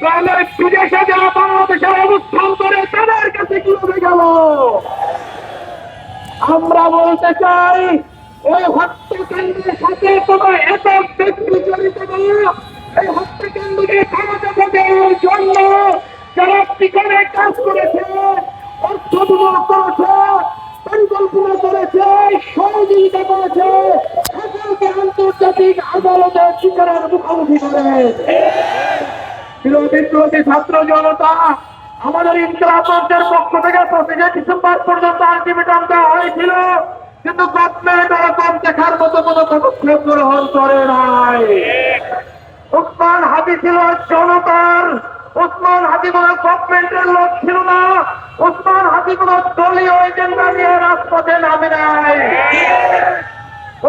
তাহলে বিদেশে যারা বাংলাদেশের অবস্থান করে, তাদের কাছে কীভাবে গেল? আমরা বলতে চাই, ওই হত্যাকাণ্ডের সাথে কোন একক ব্যক্তি জড়িত না। এই হত্যাকাণ্ডকে ক্ষমতা দেওয়ার জন্য যারা পিছনে কাজ করেছে অর্থ বিনিয়োগ করেছে, পরিকল্পনা করেছে, সহযোগিতা করেছে, সকলকে আন্তর্জাতিক আদালতের বিচারের মুখোমুখি করে। ছাত্র জনতা, আমাদের পক্ষ থেকে পঁচিশে ডিসেম্বর পর্যন্ত হয়েছিল, কিন্তু দেখার মতো কোনো পদক্ষেপ গ্রহণ করে নাই উসমান হাজি ছিল জনতার উসমান কোন গভর্নমেন্টের লোক ছিল না উসমান কোন দলীয় এজেন্ডা নিয়ে রাজপথে নামে নাই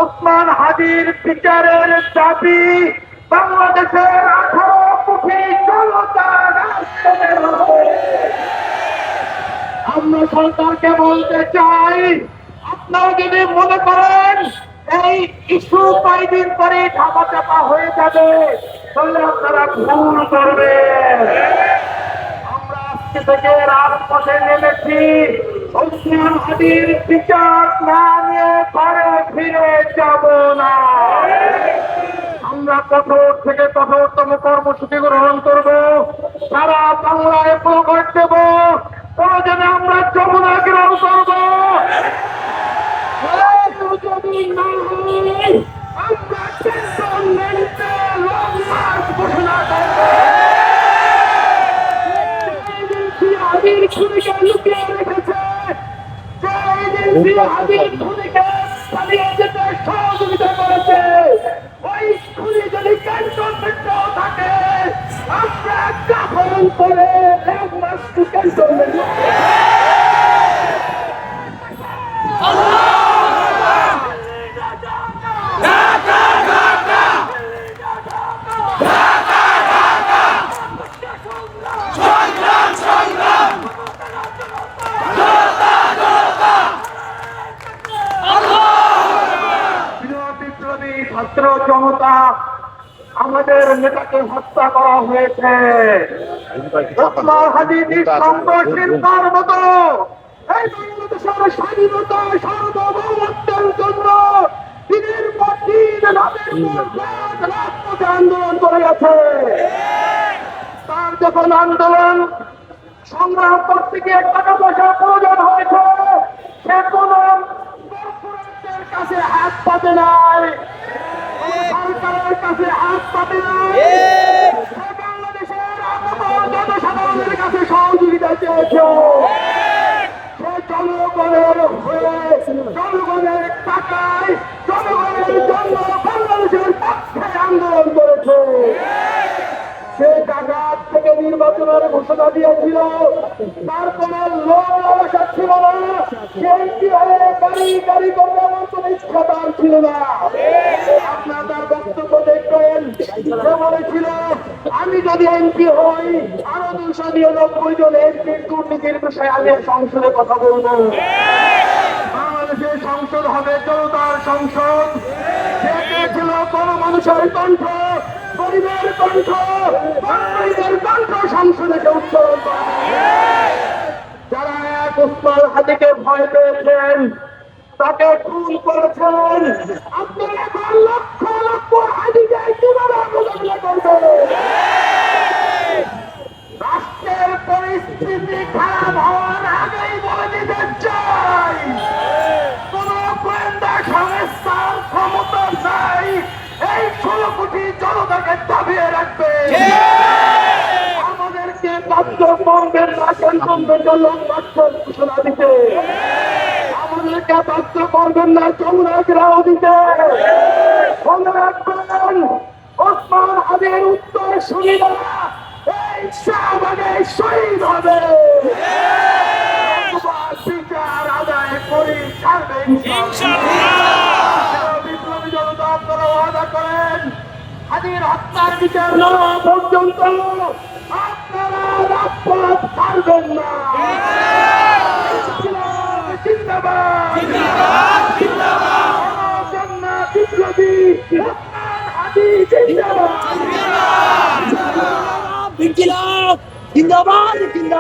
ওসমান হাজির বিচারের দাবি বাংলাদেশের আঠারো কোটি। আমরা সরকারকে বলতে চাই, আপনারা যদি মনে করেন এই ইস্যু কয়েকদিন পরে ধাপা চাপা হয়ে যাবে, তাহলে আপনারা ভুল করবেন। আমরা আজকে থেকে রাজপথে নেমেছি বিচার না নিয়ে ঘরে ফিরে যাব না। আমরা কঠোর থেকে কঠোরতম কর্মসূচি গ্রহণ করব সারা বাংলায় প্রকট দেব প্রয়োজনে আমরা যমুনা গ্রহণ করব হয়, ঘোষণা করব লুকিয়ে রেখেছে যে এজেন্সি আবির করে এক মাস টু ক্যান্টনমেন্ট ছাত্র জনতা আমাদের নেতাকে হত্যা করা হয়েছে। মতো। আন্দোলন করে তার যখন আন্দোলন সংগ্রাম করতে গিয়ে টাকা প্রয়োজন হয়েছে, সে কোন কাছে হাত পাতে নাই। সরকারের কাছে হাত পাতে বাংলাদেশের জনসাধারণের কাছে সহযোগিতা চেয়েছে। সে জনগণের হয়ে জনগণের টাকায় জনগণের জন্য বাংলাদেশের পক্ষে আন্দোলন করেছে। সে জায়গা থেকে নির্বাচনের ঘোষণা দিয়েছিল। তার কোন লোক ছিল না। সেই কি হয়ে গাড়ি গাড়ি করবে এমন কোন ইচ্ছা তার ছিল না। যদি এমপি হই আরও দুশো নিরানব্বই জন এমপির দুর্নীতির বিষয়ে আমি সংসদে কথা বলব। বাংলাদেশের সংসদ হবে জনতার সংসদ। ছিল মানুষের কণ্ঠ, গরিবের কণ্ঠ, বাঙালিদের সংসদে উচ্চারণ। যারা এক উসমান ভয় পেয়েছেন, তাকে খুন করেছেন, আপনারা এখন লক্ষ লক্ষ হাতিকে কীভাবে মোকাবিলা করবেন? পরিস্থিতি খারাপ হওয়ার আগেই বলে দিতে চাই। কোন গোয়েন্দা সংস্থার ক্ষমতা নাই এই ষোলো কোটি জনতাকে দাবিয়ে রাখবে। আমাদেরকে বাধ্য করবেন না ক্যান্টনমেন্ট লক্ষ্য ঘোষণা দিতে। না যমুনা গ্রাহ দিতে। মনে উত্তর এই শাহবাগে শহীদ হবে বিচার আদায় করে ছাড়বেন বিপ্লবী জনতা আপনারা ওয়াদা করেন হাজির হত্যার বিচার না পর্যন্ত আপনারা রাজপথ ছাড়বেন না ইনকিলাব জিন্দাবাদ জন্না বিপ্লবী ওসমান হাদি জিন্দাবাদ ইনকিলাব জিন্দাবাদ জিন্দাবাদ